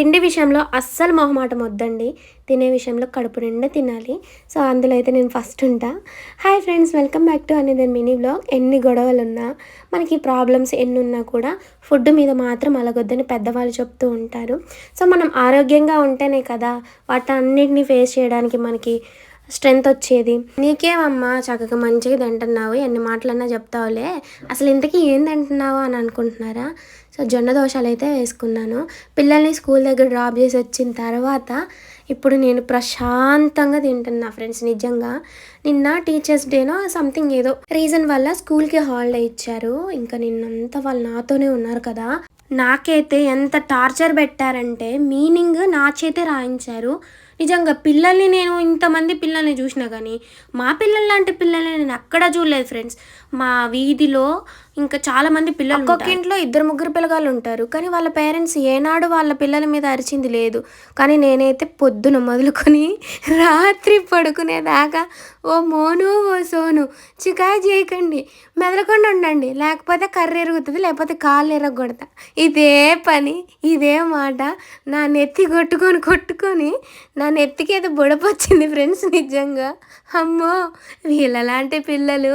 తిండి విషయంలో అస్సలు మొహమాటం వద్దండి తినే విషయంలో కడుపు నిండా తినాలి. సో అందులో అయితే నేను ఫస్ట్ ఉంటా. Hi friends welcome back to అనేది మినీ బ్లాగ్. ఎన్ని గొడవలు ఉన్నా మనకి ప్రాబ్లమ్స్ ఎన్ని ఉన్నా కూడా ఫుడ్ మీద మాత్రం అలగొద్దని పెద్దవాళ్ళు చెప్తూ ఉంటారు. సో మనం ఆరోగ్యంగా ఉంటేనే కదా వాటన్నిటిని ఫేస్ చేయడానికి మనకి స్ట్రెంత్ వచ్చేది. నీకేమమ్మా చక్కగా మంచిగా తింటున్నావు ఎన్ని మాటలన్నా చెప్తావులే. అసలు ఇంతకీ ఏం తింటున్నావు అని అనుకుంటున్నారా? సో జొన్న దోషాలు అయితే వేసుకున్నాను. పిల్లల్ని స్కూల్ దగ్గర డ్రాప్ చేసి వచ్చిన తర్వాత ఇప్పుడు నేను ప్రశాంతంగా తింటున్నా ఫ్రెండ్స్ నిజంగా. నిన్న టీచర్స్ డేనో సంథింగ్ ఏదో రీజన్ వల్ల స్కూల్కి హాలిడే ఇచ్చారు. ఇంకా నిన్నంతా వాళ్ళు నాతోనే ఉన్నారు కదా. నాకైతే ఎంత టార్చర్ పెట్టారంటే మీనింగ్ నా చేతే రాయించారు. నిజంగా పిల్లల్ని నేను ఇంతమంది పిల్లల్ని చూసినా కానీ మా పిల్లలు లాంటి పిల్లల్ని నేను అక్కడ చూడలేదు ఫ్రెండ్స్. మా వీధిలో ఇంకా చాలా మంది పిల్లలు ఒక్కొక్క ఇంట్లో ఇద్దరు ముగ్గురు పిల్లగాళ్ళు ఉంటారు. కానీ వాళ్ళ పేరెంట్స్ ఏనాడు వాళ్ళ పిల్లల మీద అరిచింది లేదు. కానీ నేనైతే పొద్దున మొదలుకొని రాత్రి పడుకునేదాకా ఓ మోను ఓ సోను చికాయ చేయకండి మెదలకుండా ఉండండి. లేకపోతే కర్ర ఎరుగుతుంది లేకపోతే కాళ్ళు ఎరగొడతా. ఇదే పని ఇదే మాట నా నెత్తి కొట్టుకొని కొట్టుకొని నా నెత్తికి ఏదో బుడపొచ్చింది ఫ్రెండ్స్ నిజంగా. అమ్మో వీళ్ళలాంటి పిల్లలు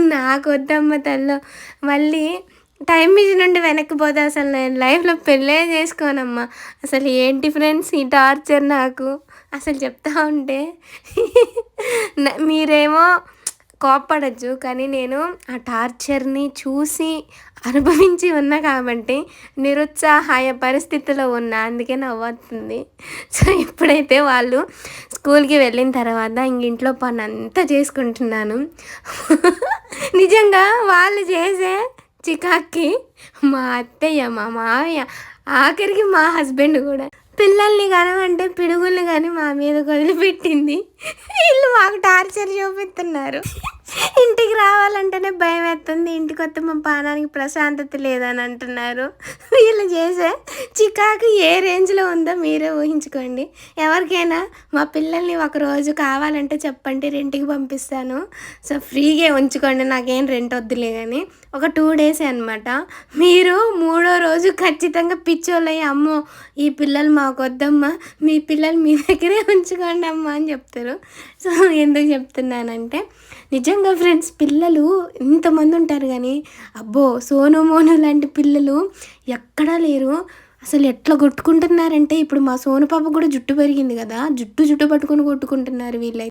నాకు వద్దమ్మ తల్లో. మళ్ళీ టైం మిషన్ నుండి వెనక్కి పోతే అసలు నేను లైఫ్లో పెళ్ళే చేసుకోనమ్మా. అసలు ఏంటి ఫ్రెండ్స్ ఈ టార్చర్ నాకు? అసలు చెప్తా ఉంటే. మీరేమో కోప్పడచ్చు కానీ నేను ఆ టార్చర్ని చూసి అనుభవించి ఉన్నా కాబట్టి నిరుత్సాహాయ పరిస్థితిలో ఉన్నా అందుకే నవ్వుతుంది సో ఇప్పుడైతే వాళ్ళు స్కూల్కి వెళ్ళిన తర్వాత ఇంక ఇంట్లో పని అంతా చేసుకుంటున్నాను. నిజంగా వాళ్ళు చేసే చికాక్కి మా అత్తయ్య మా మావయ్య ఆఖరికి మా హస్బెండ్ కూడా. పిల్లల్ని కనమంటే పిడుగులు అని మా మీద వదిలిపెట్టింది. వీళ్ళు మాకు టార్చర్ చూపిస్తున్నారు. ఇంటికి రావాలంటేనే భయం వేస్తుంది. ఇంటికి వస్తే మా పానానికి ప్రశాంతత లేదని అంటున్నారు. వీళ్ళు చేసే చికాకు ఏ రేంజ్లో ఉందో మీరే ఊహించుకోండి. ఎవరికైనా మా పిల్లల్ని ఒక రోజు కావాలంటే చెప్పండి రెంట్కి పంపిస్తాను. సో ఫ్రీగా ఉంచుకోండి. నాకేం రెంట్ వద్దులే కానీ. ఒక టూ డేస్ అనమాట మీరు మూడో రోజు ఖచ్చితంగా పిచ్చోళ్ళయ్యి అమ్మో ఈ పిల్లలు మాకు వద్దమ్మా మీ పిల్లలు మీ దగ్గరే ఉంచుకోండి అమ్మా అని చెప్తారు. సో ఎందుకు చెప్తున్నానంటే నిజంగా ఫ్రెండ్స్ పిల్లలు ఇంతమంది ఉంటారు కానీ అబ్బో సోను మోను లాంటి పిల్లలు ఎక్కడా లేరు. అసలు ఎట్లా కొట్టుకుంటున్నారంటే ఇప్పుడు మా సోను పాప కూడా జుట్టు పెరిగింది కదా జుట్టు జుట్టు పట్టుకొని కొట్టుకుంటున్నారు వీళ్ళైతే.